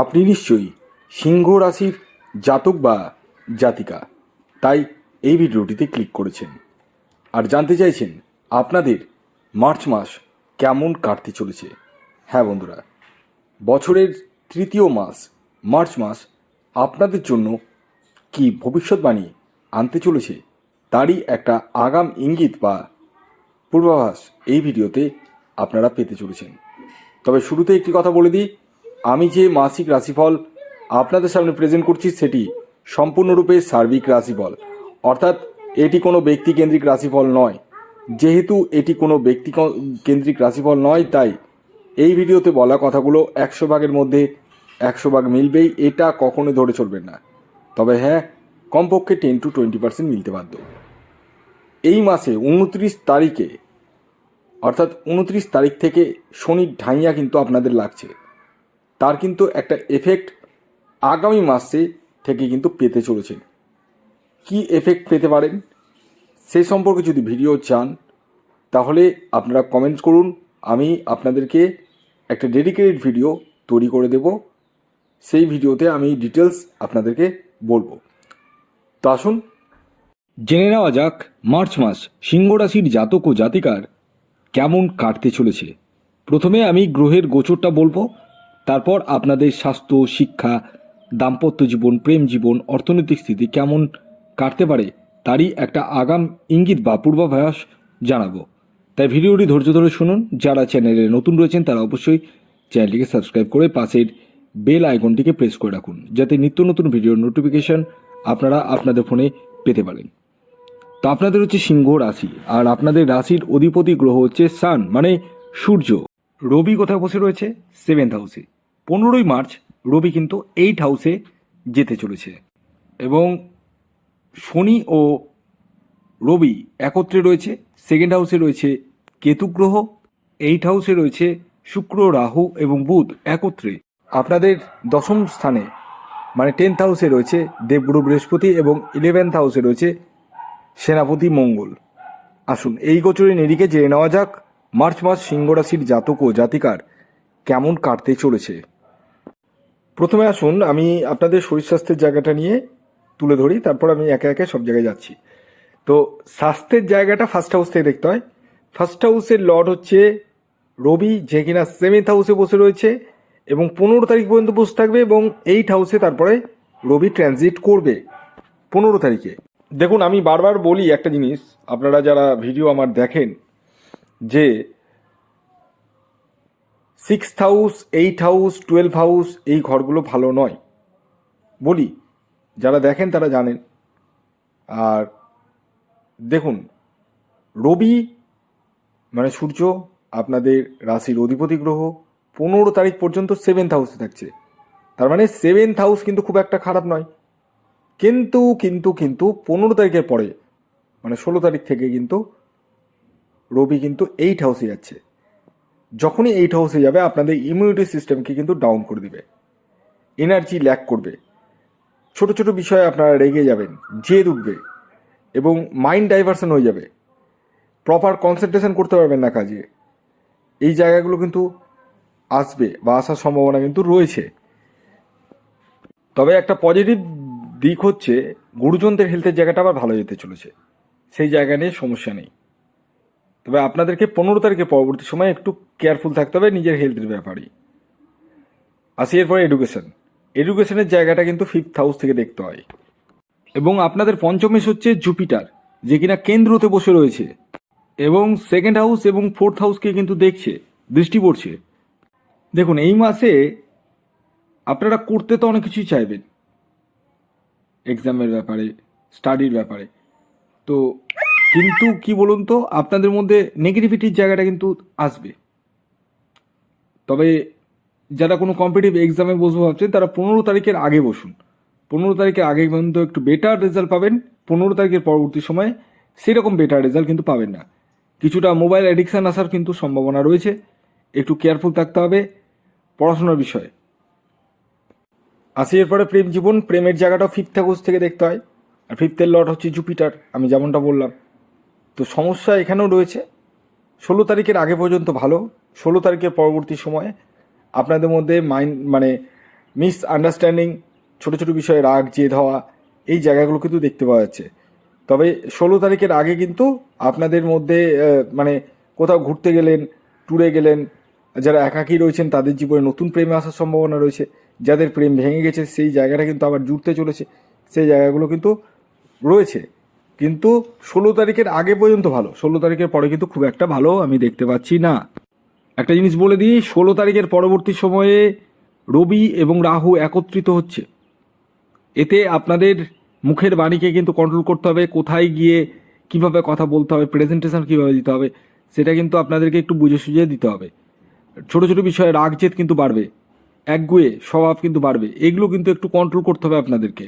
আপনি নিশ্চয়ই সিংহ রাশির জাতক বা জাতিকা। তাই এই ভিডিওটিতে ক্লিক করেছেন। আর জানতে চাইছেন আপনাদের মার্চ মাস কেমন কাটতে চলেছে? হ্যাঁ বন্ধুরা, বছরের তৃতীয় মাস, মার্চ মাস আপনাদের জন্য কি ভবিষ্যৎবাণী আনতে চলেছে তারই একটা আগাম ইঙ্গিত বা পূর্বাভাস এই ভিডিওতে আপনারা পেতে চলেছেন। তবে শুরুতে একটি কথা বলে দিই আমি যে মাসিক রাশিফল আপনাদের সামনে প্রেজেন্ট করছি সেটি সম্পূর্ণরূপে সার্বিক রাশিফল। অর্থাৎ এটি কোনো ব্যক্তিকেন্দ্রিক রাশিফল নয়। যেহেতু এটি কোনো ব্যক্তি কেন্দ্রিক রাশিফল নয়, তাই এই ভিডিওতে বলা কথাগুলো একশো ভাগের মধ্যে একশো ভাগ মিলবেই, এটা কখনো ধরে চলবেন না। তবে হ্যাঁ কমপক্ষে টেন টু টোয়েন্টি পার্সেন্ট মিলতে বাধ্য। এই মাসে উনত্রিশ তারিখে, অর্থাৎ উনত্রিশ তারিখ থেকে শনির ঢাইয়া কিন্তু আপনাদের লাগছে। তার কিন্তু একটা এফেক্ট আগামী মাসে থেকে কিন্তু পেতে চলেছেন কি এফেক্ট পেতে পারেন? সে সম্পর্কে যদি ভিডিও চান, তাহলে আপনারা কমেন্ট করুন। আমি আপনাদেরকে একটা ডেডিকেটেড ভিডিও তৈরি করে দেব। সেই ভিডিওতে আমি ডিটেলস আপনাদেরকে বলব। তো আসুন। জেনে নেওয়া যাক মার্চ মাস সিংহ রাশির জাতক ও জাতিকার কেমন কাটতে চলেছে। প্রথমে আমি গ্রহের গোচরটা বলব। তারপর আপনাদের স্বাস্থ্য, শিক্ষা, দাম্পত্য জীবন, প্রেম জীবন, অর্থনৈতিক স্থিতি কেমন কাটতে পারে তারই একটা আগাম ইঙ্গিত বা পূর্বাভাস জানাব। তাই ভিডিওটি ধৈর্য ধরে শুনুন। যারা চ্যানেলে নতুন রয়েছেন, তারা অবশ্যই চ্যানেলটিকে সাবস্ক্রাইব করে পাশের বেল আইকনটিকে প্রেস করে রাখুন, যাতে নিত্য নতুন ভিডিওর নোটিফিকেশন আপনারা আপনাদের ফোনে পেতে পারেন। তো আপনাদের হচ্ছে সিংহ রাশি, আর আপনাদের রাশির অধিপতি গ্রহ হচ্ছে সান মানে সূর্য। রবি কোথায় বসে রয়েছে? সেভেন্থ হাউসে। পনেরোই মার্চ রবি কিন্তু এইট হাউসে যেতে চলেছে এবং শনি ও রবি একত্রে রয়েছে সেকেন্ড হাউসে রয়েছে কেতু গ্রহ এইট হাউসে রয়েছে শুক্র, রাহু এবং বুধ একত্রে। আপনাদের দশম স্থানে মানে টেন্থ হাউসে রয়েছে দেবগুরু বৃহস্পতি এবং ইলেভেন্থ হাউসে রয়েছে সেনাপতি মঙ্গল। আসুন, এই গোচরের নিরিখে জেনে নেওয়া যাক, মার্চ মাস সিংহ রাশির জাতক ও জাতিকার কেমন কাটতে চলেছে। প্রথমে আসুন, আমি আপনাদের শরীর স্বাস্থ্যের জায়গাটা নিয়ে তুলে ধরি, তারপর আমি একে একে সব জায়গায় যাচ্ছি। তো স্বাস্থ্যের জায়গাটা ফার্স্ট হাউস থেকে দেখতে হয়। ফার্স্ট হাউসের লর্ড হচ্ছে রবি, যে কিনা সেভেন্থ হাউসে বসে রয়েছে এবং পনেরো তারিখ পর্যন্ত বসে থাকবে এবং এইট হাউসে তারপরে রবি ট্রানজিট করবে পনেরো তারিখে। দেখুন, আমি বারবার বলি একটা জিনিস, আপনারা যারা ভিডিও আমার দেখেন, যে six house eight house twelve house এই ঘরগুলো ভালো নয়। বলি, যারা দেখেন তারা জানেন। আর দেখুন, রবি মানে সূর্য আপনাদের রাশির অধিপতি গ্রহ পনেরো তারিখ পর্যন্ত সেভেন্থ হাউসে থাকছে। তার মানে সেভেন্থ হাউস কিন্তু খুব একটা খারাপ নয়। কিন্তু কিন্তু কিন্তু পনেরো তারিখের পরে মানে ষোলো তারিখ থেকে কিন্তু রবি কিন্তু এইট হাউসে যাচ্ছে। যখনই এইট হাউসে যাবে, আপনাদের ইমিউনিটি সিস্টেমকে কিন্তু ডাউন করে দিবে। এনার্জি ল্যাক করবে। ছোট ছোট বিষয়ে আপনারা রেগে যাবেন, জেদ উঠবে এবং মাইন্ড ডাইভারশন হয়ে যাবে। প্রপার কনসেন্ট্রেশন করতে পারবেন না কাজে। এই জায়গাগুলো কিন্তু আসবে বা আসার সম্ভাবনা কিন্তু রয়েছে। তবে একটা পজিটিভ দিক হচ্ছে, গুরুজনদের হেলথের জায়গাটা আবার ভালো যেতে চলেছে। সেই জায়গা নিয়ে সমস্যা নেই। তবে আপনাদেরকে পনেরো তারিখে পরবর্তী সময় একটু কেয়ারফুল থাকতে হবে নিজের হেলথের ব্যাপারে। আসি এরপরে এডুকেশন এডুকেশনের জায়গাটা কিন্তু ফিফথ হাউস থেকে দেখতে হয়। এবং আপনাদের পঞ্চমেশ হচ্ছে জুপিটার যে কিনা কেন্দ্রতে বসে রয়েছে। এবং সেকেন্ড হাউস এবং ফোর্থ হাউসকে কিন্তু দেখছে, দৃষ্টি পড়ছে। দেখুন, এই মাসে আপনারা করতে তো অনেক কিছুই চাইবেন। এক্সামের ব্যাপারে স্টাডির ব্যাপারে। তো কিন্তু কি বলুন তো, আপনাদের মধ্যে নেগেটিভিটির জায়গাটা কিন্তু আসবে। তবে যারা কোনো কম্পিটিভ এক্সামে বসবো ভাবছেন, তারা পনেরো তারিখের আগে বসুন। পনেরো তারিখের আগে পর্যন্ত একটু বেটার রেজাল্ট পাবেন, পনেরো তারিখের পরবর্তী সময়ে সেরকম বেটার রেজাল্ট কিন্তু পাবেন না। কিছুটা মোবাইল অ্যাডিকশান আসার কিন্তু সম্ভাবনা রয়েছে, একটু কেয়ারফুল থাকতে হবে পড়াশোনার বিষয়ে। আসি এরপরে প্রেম জীবন, প্রেমের জায়গাটা ফিফথ হাউস থেকে দেখতে হয়। আর ফিফথের লট হচ্ছে জুপিটার আমি যেমনটা বললাম। তো সমস্যা এখানেও রয়েছে। ষোলো তারিখের আগে পর্যন্ত ভালো, ষোলো তারিখের পরবর্তী সময়ে আপনাদের মধ্যে মাইন্ড মানে মিস আন্ডারস্ট্যান্ডিং ছোটো ছোটো বিষয়ে রাগ, জেদ হওয়া, এই জায়গাগুলো কিন্তু দেখতে পাওয়া যাচ্ছে। তবে ষোলো তারিখের আগে কিন্তু আপনাদের মধ্যে মানে কোথাও ঘুরতে গেলেন ট্যুরে গেলেন, যারা একাকী রয়েছেন তাদের জীবনে নতুন প্রেমে আসার সম্ভাবনা রয়েছে। যাদের প্রেম ভেঙে গেছে সেই জায়গাটা কিন্তু আবার জুড়তে চলেছে। সেই জায়গাগুলো কিন্তু রয়েছে। কিন্তু ষোলো তারিখের আগে পর্যন্ত ভালো। ষোলো তারিখের পরে কিন্তু খুব একটা ভালো আমি দেখতে পাচ্ছি না। একটা জিনিস বলে দিই, ষোলো তারিখের পরবর্তী সময়ে রবি এবং রাহু একত্রিত হচ্ছে। এতে আপনাদের মুখের বাণীকে কিন্তু কন্ট্রোল করতে হবে, কোথায় গিয়ে কীভাবে কথা বলতে হবে প্রেজেন্টেশন কীভাবে দিতে হবে, সেটা কিন্তু আপনাদেরকে একটু বুঝে সুঝে দিতে হবে। ছোট ছোট বিষয়ে রাগ জেদ কিন্তু বাড়বে, একগুয়ে স্বভাব কিন্তু বাড়বে, এগুলো কিন্তু একটু কন্ট্রোল করতে হবে আপনাদেরকে।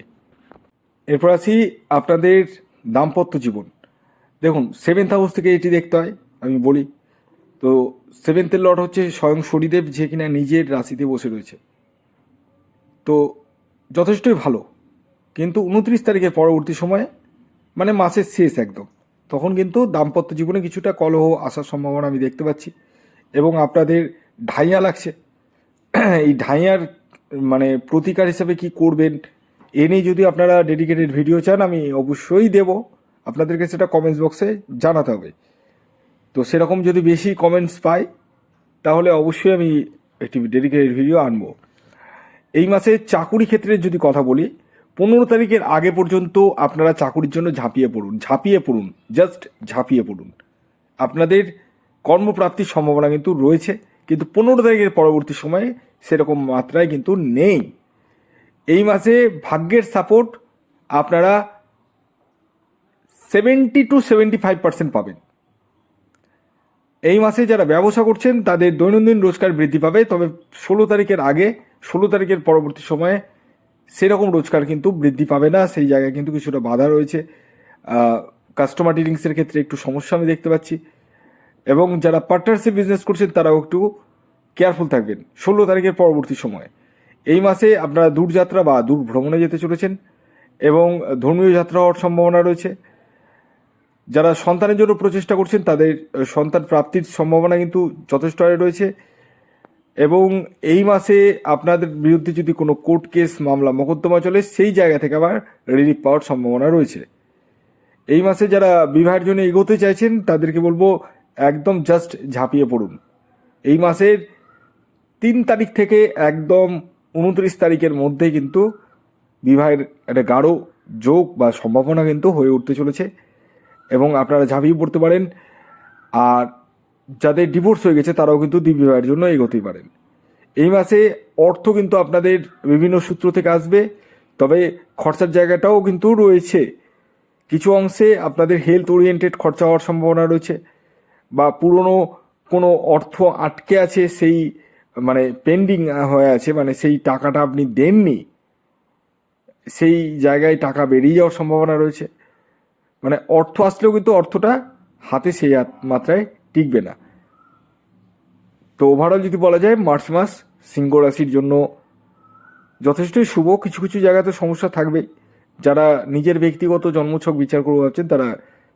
এরপর আসি আপনাদের দাম্পত্য জীবন। দেখুন সেভেন্থ হাউস থেকে এটি দেখতে হয়, আমি বলি। তো সেভেন্থের লট হচ্ছে স্বয়ং শনিদেব, যে কিনা নিজের রাশিতে বসে রয়েছে। তো যথেষ্টই ভালো। কিন্তু উনত্রিশ তারিখের পরবর্তী সময়ে মানে মাসের শেষ একদম, তখন কিন্তু দাম্পত্য জীবনে কিছুটা কলহ আসার সম্ভাবনা আমি দেখতে পাচ্ছি। এবং আপনাদের ঢাইয়া লাগছে। এই ঢাইয়ার মানে প্রতিকার হিসাবে কি করবেন এ নিয়ে যদি আপনারা ডেডিকেটেড ভিডিও চান, আমি অবশ্যই দেব। আপনাদেরকে সেটা কমেন্টস বক্সে জানাতে হবে। তো সেরকম যদি বেশি কমেন্টস পাই, তাহলে অবশ্যই আমি একটি ডেডিকেটেড ভিডিও আনব। এই মাসে চাকুরি ক্ষেত্রে যদি কথা বলি, পনেরো তারিখের আগে পর্যন্ত আপনারা চাকুরির জন্য ঝাঁপিয়ে পড়ুন ঝাঁপিয়ে পড়ুন জাস্ট ঝাঁপিয়ে পড়ুন। আপনাদের কর্মপ্রাপ্তির সম্ভাবনা কিন্তু রয়েছে, কিন্তু পনেরো তারিখের পরবর্তী সময়ে সেরকম মাত্রায় কিন্তু নেই। এই মাসে ভাগ্যের সাপোর্ট আপনারা seventy two seventy five percent পাবেন। এই মাসে যারা ব্যবসা করছেন, তাদের দৈনন্দিন রোজগার বৃদ্ধি পাবে, তবে ষোলো তারিখের আগে, ষোলো তারিখের পরবর্তী সময়ে সেরকম রোজগার কিন্তু বৃদ্ধি পাবে না, সেই জায়গায় কিন্তু কিছুটা বাধা রয়েছে। কাস্টমার ডিলিংসের ক্ষেত্রে একটু সমস্যা আমি দেখতে পাচ্ছি। এবং যারা পার্টনারশিপ বিজনেস করছেন, তারাও একটু কেয়ারফুল থাকবেন। ষোলো তারিখের পরবর্তী সময়ে। এই মাসে আপনারা দূরযাত্রা বা দূর ভ্রমণে যেতে চলেছেন এবং ধর্মীয় যাত্রা হওয়ার সম্ভাবনা রয়েছে। যারা সন্তানের জন্য প্রচেষ্টা করছেন, তাদের সন্তান প্রাপ্তির সম্ভাবনা কিন্তু যথেষ্ট রয়েছে। এবং এই মাসে আপনাদের বিরুদ্ধে যদি কোনো কোর্ট কেস, মামলা, মোকদ্দমা চলে, সেই জায়গা থেকে আবার রিলিফ পাওয়ার সম্ভাবনা রয়েছে। এই মাসে যারা বিবাহের জন্য এগোতে চাইছেন, তাদেরকে বলব একদম জাস্ট ঝাঁপিয়ে পড়ুন। এই মাসের তিন তারিখ থেকে একদম উনত্রিশ তারিখের মধ্যে কিন্তু বিবাহের একটা গাঢ় যোগ বা সম্ভাবনা কিন্তু হয়ে উঠতে চলেছে। এবং আপনারা ঝাঁপিয়ে পড়তে পারেন, আর যাদের ডিভোর্স হয়ে গেছে, তারাও কিন্তু বিবাহের জন্য এগোতেই পারেন। এই মাসে অর্থ কিন্তু আপনাদের বিভিন্ন সূত্র থেকে আসবে, তবে খরচার জায়গাটাও কিন্তু রয়েছে। কিছু অংশে আপনাদের হেলথ ওরিয়েন্টেড খরচা হওয়ার সম্ভাবনা রয়েছে, বা পুরনো কোনো অর্থ আটকে আছে সেই মানে পেন্ডিং হয়ে আছে মানে সেই টাকাটা আপনি দেননি, সেই জায়গায় টাকা বেরিয়ে যাওয়ার সম্ভাবনা রয়েছে। মানে অর্থ আসলেও কিন্তু অর্থটা হাতে সেই মাত্রায় টিকবে না। তো ওভারঅল যদি বলা যায়, মার্চ মাস সিংহ রাশির জন্য যথেষ্টই শুভ। কিছু কিছু জায়গাতে সমস্যা থাকবে যারা নিজের ব্যক্তিগত জন্মছক বিচার করব ভাবছেন তারা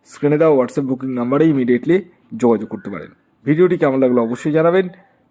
স্ক্রিনে দেওয়া হোয়াটসঅ্যাপ বুকিং নাম্বারে ইমিডিয়েটলি যোগাযোগ করতে পারেন। ভিডিওটি কেমন লাগল অবশ্যই জানাবেন।